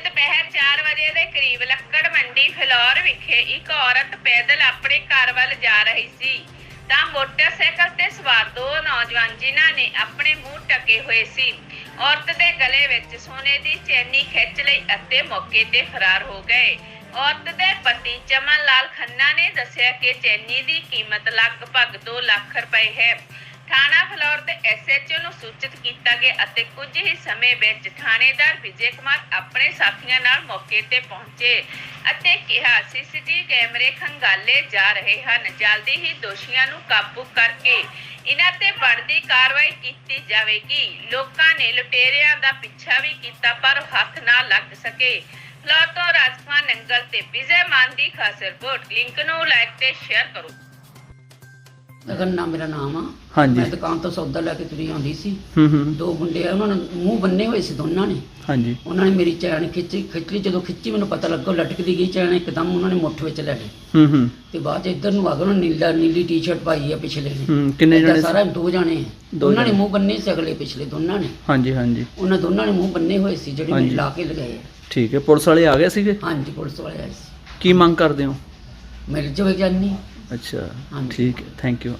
ਦੁਪਹਿਰ 4 ਵਜੇ ਦੇ ਕਰੀਬ ਲੱਕੜ ਮੰਡੀ ਫਿਲੌਰ ਵਿਖੇ ਇੱਕ ਔਰਤ ਪੈਦਲ ਆਪਣੇ ਘਰ ਵੱਲ ਜਾ ਰਹੀ ਸੀ। ਤਾਂ ਮੋਟਰਸਾਈਕਲ ਤੇ ਸਵਾਰ ਦੋ ਨੌਜਵਾਨ ਜਿਨ੍ਹਾਂ ਨੇ ਆਪਣੇ ਮੂੰਹ ਟਕੇ ਹੋਏ ਸੀ। ਔਰਤ ਦੇ ਗਲੇ ਵਿੱਚ ਸੋਨੇ ਦੀ ਚੈਨੀ ਖਿੱਚ ਲਈ ਅਤੇ ਮੌਕੇ ਤੇ ਫਰਾਰ ਹੋ ਗਏ। ਔਰਤ ਦੇ ਪਤੀ ਚਮਨ ਲਾਲ ਖੰਨਾ ਨੇ ਦੱਸਿਆ ਕਿ ਚੈਨੀ ਦੀ ਕੀਮਤ ਲਗਭਗ 2 ਲੱਖ ਰੁਪਏ ਹੈ। ਥਾਣਾ ਫਲੌਰ ਦੇ ਐਸਐਚਓ ਨੂੰ ਸੂਚਿਤ ਕੀਤਾ ਗਿਆ ਅਤੇ ਕੁਝ ਹੀ ਸਮੇਂ ਵਿੱਚ ਥਾਣੇਦਾਰ ਵਿਜੇ ਕੁਮਾਰ ਆਪਣੇ ਸਾਥੀਆਂ ਨਾਲ ਮੌਕੇ ਤੇ ਪਹੁੰਚੇ ਅਤੇ ਕਿਹਾ, ਸੀਸੀਟੀਵੀ ਕੈਮਰੇ ਖੰਗਾਲੇ ਜਾ ਰਹੇ ਹਨ। ਜਲਦੀ ਹੀ ਦੋਸ਼ੀਆਂ ਨੂੰ ਕਾਬੂ ਕਰਕੇ ਇਹਨਾਂ ਤੇ ਬਣਦੀ ਕਾਰਵਾਈ ਕੀਤੀ ਜਾਵੇਗੀ। ਲੋਕਾਂ ਨੇ ਲੁਟੇਰਿਆਂ ਦਾ ਪਿੱਛਾ ਵੀ ਕੀਤਾ, ਪਰ ਹੱਥ ਨਾ ਲੱਗ ਸਕੇ। ਫਲੌਰ ਤੋਂ ਰਾਜਪਾਲ ਨੰਗਲ ਤੇ ਵਿਜੇ ਮਾਨ ਦੀ ਖਾਸ ਰਿਪੋਰਟ। ਲਿੰਕ ਨੂੰ ਲਾਈਕ ਤੇ ਸ਼ੇਅਰ ਕਰੋ। ਗੰਨਾ ਮੇਰਾ ਨਾਮ ਆ ਹਾਂਜੀ। ਮੈਂ ਦੁਕਾਨ ਤੋਂ ਸੌਦਾ ਲੈ ਕੇ ਤੁਰੀ ਆਉਂਦੀ ਸੀ। ਹੂੰ ਹੂੰ। ਦੋ ਮੁੰਡੇ ਆ ਉਹਨਾਂ ਨੇ ਮੂੰਹ ਬੰਨੇ ਹੋਏ ਸੀ ਦੋਨਾਂ ਨੇ। ਹਾਂਜੀ। ਉਹਨਾਂ ਨੇ ਮੇਰੀ ਚੈਨ ਖਿੱਚੀ ਖਿੱਚੀ ਜਦੋਂ ਖਿੱਚੀ ਮੈਨੂੰ ਪਤਾ ਲੱਗਾ ਉਹ ਲਟਕਦੀ ਗਈ ਚੈਨ ਇੱਕਦਮ ਉਹਨਾਂ ਨੇ ਮੁੱਠ ਵਿੱਚ ਲੈ ਲਈ। ਹੂੰ ਹੂੰ। ਤੇ ਬਾਅਦ ਚ ਇੱਧਰ ਨੂੰ ਆ ਗਏ ਉਹਨਾਂ ਨੇ ਨੀਲਾ ਨੀਲੀ ਟੀ-ਸ਼ਰਟ ਪਾਈ ਆ ਪਿਛਲੇ ਨੇ। ਹੂੰ ਕਿੰਨੇ ਏਦਾਂ ਜਣੇ ਸਾਰਾ ਦੋ ਜਾਣੇ। ਦੋ ਉਹਨਾਂ ਨੇ। ਮੂੰਹ ਬੰਨੇ ਸੀ ਅਗਲੇ ਪਿਛਲੇ ਦੋਨਾਂ ਨੇ। ਹਾਂਜੀ ਹਾਂਜੀ। ਉਹਨਾਂ ਦੋਨਾਂ ਨੇ ਮੂੰਹ ਬੰਨੇ ਹੋਏ ਸੀ ਜਿਹੜੇ ਹਾਂਜੀ। ਮੈਨੂੰ ਲਾ ਕੇ ਲਗਾਏ ਆ। ਠੀਕ ਹੈ ਪੁਲਿਸ ਵਾਲੇ ਆ ਗਏ ਸੀਗੇ? ਹਾਂਜੀ ਪੁਲਿਸ ਵਾਲੇ ਆਏ ਸੀ। ਕੀ ਮੰਗ ਕਰਦੇ ਹੋ? ਮੇਰੇ ਜੋ ਜਾਨੀ ਅੱਛਾ ਹਾਂਜੀ। ਠੀਕ ਹੈ ਥੈਂਕ ਯੂ